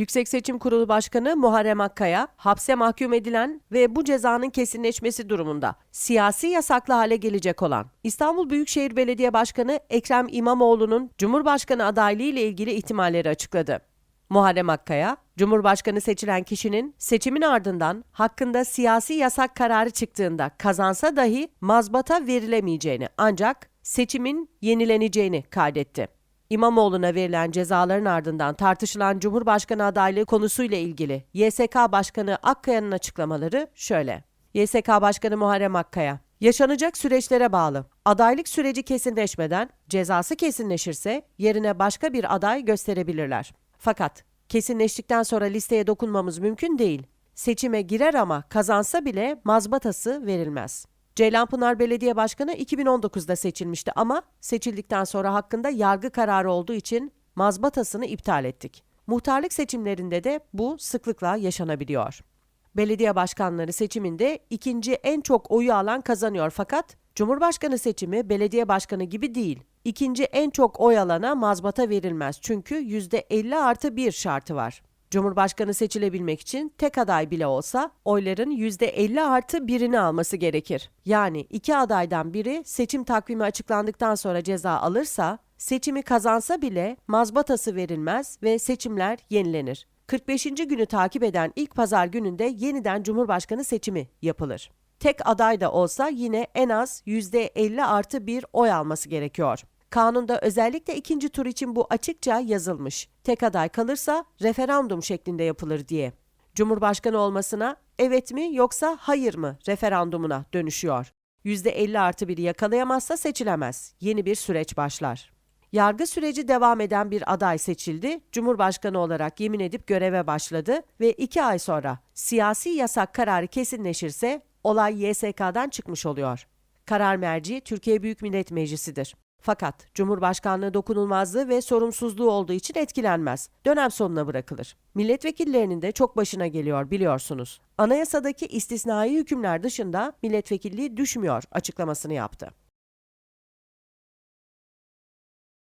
Yüksek Seçim Kurulu Başkanı Muharrem Akkaya, hapse mahkum edilen ve bu cezanın kesinleşmesi durumunda siyasi yasaklı hale gelecek olan İstanbul Büyükşehir Belediye Başkanı Ekrem İmamoğlu'nun Cumhurbaşkanı adaylığı ile ilgili ihtimalleri açıkladı. Muharrem Akkaya, Cumhurbaşkanı seçilen kişinin seçimin ardından hakkında siyasi yasak kararı çıktığında kazansa dahi mazbata verilemeyeceğini ancak seçimin yenileneceğini kaydetti. İmamoğlu'na verilen cezaların ardından tartışılan Cumhurbaşkanı adaylığı konusuyla ilgili YSK Başkanı Akkaya'nın açıklamaları şöyle. YSK Başkanı Muharrem Akkaya, yaşanacak süreçlere bağlı. Adaylık süreci kesinleşmeden cezası kesinleşirse yerine başka bir aday gösterebilirler. Fakat kesinleştikten sonra listeye dokunmamız mümkün değil. Seçime girer ama kazansa bile mazbatası verilmez. Ceylanpınar Belediye Başkanı 2019'da seçilmişti ama seçildikten sonra hakkında yargı kararı olduğu için mazbatasını iptal ettik. Muhtarlık seçimlerinde de bu sıklıkla yaşanabiliyor. Belediye başkanları seçiminde ikinci en çok oyu alan kazanıyor fakat Cumhurbaşkanı seçimi belediye başkanı gibi değil. İkinci en çok oy alana mazbata verilmez çünkü %50 artı 1 şartı var. Cumhurbaşkanı seçilebilmek için tek aday bile olsa oyların %50 artı birini alması gerekir. Yani iki adaydan biri seçim takvimi açıklandıktan sonra ceza alırsa, seçimi kazansa bile mazbatası verilmez ve seçimler yenilenir. 45. günü takip eden ilk pazar gününde yeniden Cumhurbaşkanı seçimi yapılır. Tek aday da olsa yine en az %50 artı bir oy alması gerekiyor. Kanunda özellikle ikinci tur için bu açıkça yazılmış. Tek aday kalırsa referandum şeklinde yapılır diye. Cumhurbaşkanı olmasına evet mi yoksa hayır mı referandumuna dönüşüyor. %50 artı biri yakalayamazsa seçilemez. Yeni bir süreç başlar. Yargı süreci devam eden bir aday seçildi, Cumhurbaşkanı olarak yemin edip göreve başladı ve iki ay sonra siyasi yasak kararı kesinleşirse olay YSK'dan çıkmış oluyor. Karar merci Türkiye Büyük Millet Meclisi'dir. Fakat Cumhurbaşkanlığı dokunulmazlığı ve sorumsuzluğu olduğu için etkilenmez. Dönem sonuna bırakılır. Milletvekillerinin de çok başına geliyor biliyorsunuz. Anayasadaki istisnai hükümler dışında milletvekilliği düşmüyor açıklamasını yaptı.